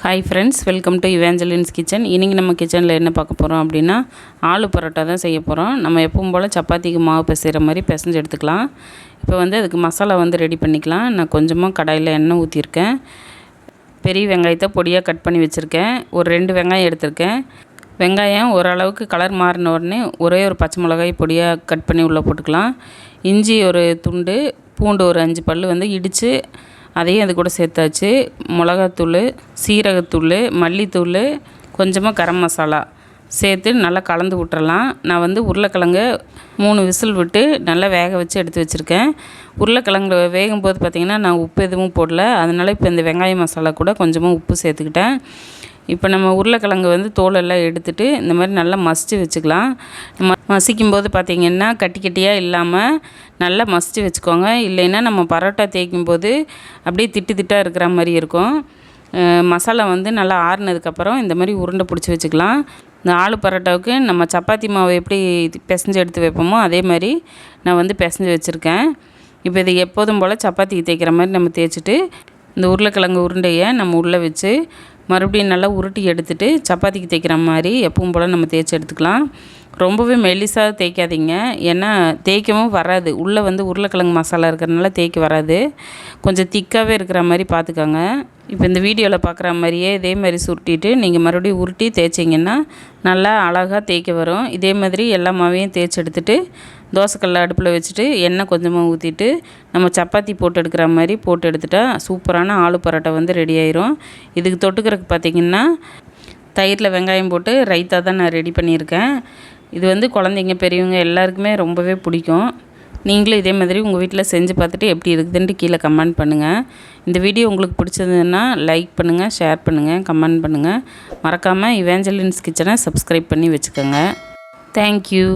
Hi friends welcome to Evangeline's kitchen இன்றைக்கி நம்ம கிச்சனில் என்ன பார்க்க போகிறோம் அப்படின்னா ஆலு பரோட்டா தான் செய்ய போகிறோம் நம்ம எப்பவும் போல் சப்பாத்திக்கு மாவு பிசைகிற மாதிரி பிசைஞ்சு எடுத்துக்கலாம். இப்போ வந்து அதுக்கு மசாலா வந்து ரெடி பண்ணிக்கலாம். நான் கொஞ்சமாக கடாயில் எண்ணெய் ஊற்றிருக்கேன் பெரிய வெங்காயத்தை பொடியாக கட் பண்ணி வச்சுருக்கேன். ஒரு ரெண்டு வெங்காயம் எடுத்திருக்கேன். வெங்காயம் ஓரளவுக்கு கலர் மாறின உடனே ஒரே ஒரு பச்சை மிளகாய் பொடியாக கட் பண்ணி உள்ளே போட்டுக்கலாம். இஞ்சி ஒரு துண்டு பூண்டு ஒரு அஞ்சு பல் வந்து இடித்து அதையும் அது கூட சேர்த்தாச்சு. மிளகாத்தூள் சீரகத்தூள் மல்லித்தூள் கொஞ்சமாக கரம் மசாலா சேர்த்து நல்லா கலந்து விட்டுறலாம் நான் வந்து உருளைக்கிழங்கு மூணு விசில் விட்டு நல்லா வேக வச்சு எடுத்து வச்சுருக்கேன். உருளைக்கிழங்கு வேகும் போது பார்த்திங்கன்னா நான் உப்பு எதுவும் போடல. அதனால் இப்போ இந்த வெங்காய மசாலா கூட கொஞ்சமாக உப்பு சேர்த்துக்கிட்டேன். இப்போ நம்ம உருளைக்கிழங்கு வந்து தோலெல்லாம் எடுத்துகிட்டு இந்த மாதிரி நல்லா மசித்து வச்சுக்கலாம். மசிக்கும் போது பார்த்திங்கன்னா கட்டி கட்டியாக இல்லாமல் நல்லா மசித்து வச்சுக்கோங்க. இல்லைன்னா நம்ம பரோட்டா தேய்க்கும் போது அப்படியே திட்டு திட்டாக இருக்கிற மாதிரி இருக்கும். மசாலா வந்து நல்லா ஆறுனதுக்கப்புறம் இந்த மாதிரி உருண்டை பிடிச்சி வச்சுக்கலாம். இந்த ஆலு பரோட்டாவுக்கு நம்ம சப்பாத்தி மாவு எப்படி பிசைஞ்சு எடுத்து வைப்போமோ அதே மாதிரி நான் வந்து பிசைஞ்சு வச்சுருக்கேன். இப்போ இது எப்போதும் போல் சப்பாத்திக்கு தேய்க்கிற மாதிரி நம்ம தேய்ச்சிட்டு இந்த உருளைக்கிழங்கு உருண்டையை நம்ம உள்ளே வச்சு மறுபடியும் நல்லா உருட்டி எடுத்துகிட்டு சப்பாத்திக்கு தேய்க்கிற மாதிரி எப்பவும் போல் நம்ம தேய்ச்சி எடுத்துக்கலாம். ரொம்பவே மெல்லிசாக தேய்க்காதீங்க. ஏன்னா தேய்க்கவும் வராது. உள்ளே வந்து உருளைக்கிழங்கு மசாலா இருக்கிறதுனால தேய்க்க வராது. கொஞ்சம் திக்காகவே இருக்கிற மாதிரி பார்த்துக்கோங்க. இப்போ இந்த வீடியோவில் பார்க்குற மாதிரியே இதே மாதிரி சுருட்டிட்டு நீங்கள் மறுபடியும் உருட்டி தேய்ச்சிங்கன்னா நல்லா அழகாக தேய்க்க வரும். இதே மாதிரி எல்லா மாவையும் தேய்ச்சி எடுத்துகிட்டு தோசைக்கல்ல அடுப்பில் வச்சுட்டு எண்ணெய் கொஞ்சமாக ஊற்றிட்டு நம்ம சப்பாத்தி போட்டு எடுக்கிற மாதிரி போட்டு எடுத்துட்டா சூப்பரான ஆலு பரோட்டா வந்து ரெடி ஆயிரும். இதுக்கு தொட்டுக்கிறதுக்கு பார்த்திங்கன்னா தயிரில் வெங்காயம் போட்டு ரைத்தா தான் நான் ரெடி பண்ணியிருக்கேன். இது வந்து குழந்தைங்க பெரியவங்க எல்லாருக்குமே ரொம்பவே பிடிக்கும். நீங்களும் இதே மாதிரி உங்கள் வீட்டில் செஞ்சு பார்த்துட்டு எப்படி இருக்குதுன்ட்டு கீழே கமெண்ட் பண்ணுங்கள் இந்த வீடியோ உங்களுக்கு பிடிச்சதுன்னா லைக் பண்ணுங்கள் ஷேர் பண்ணுங்கள் கமெண்ட் பண்ணுங்கள் மறக்காமல் இவேஞ்சலின்ஸ் கிச்சனை சப்ஸ்கிரைப் பண்ணி வச்சுக்கோங்க. தேங்க்யூ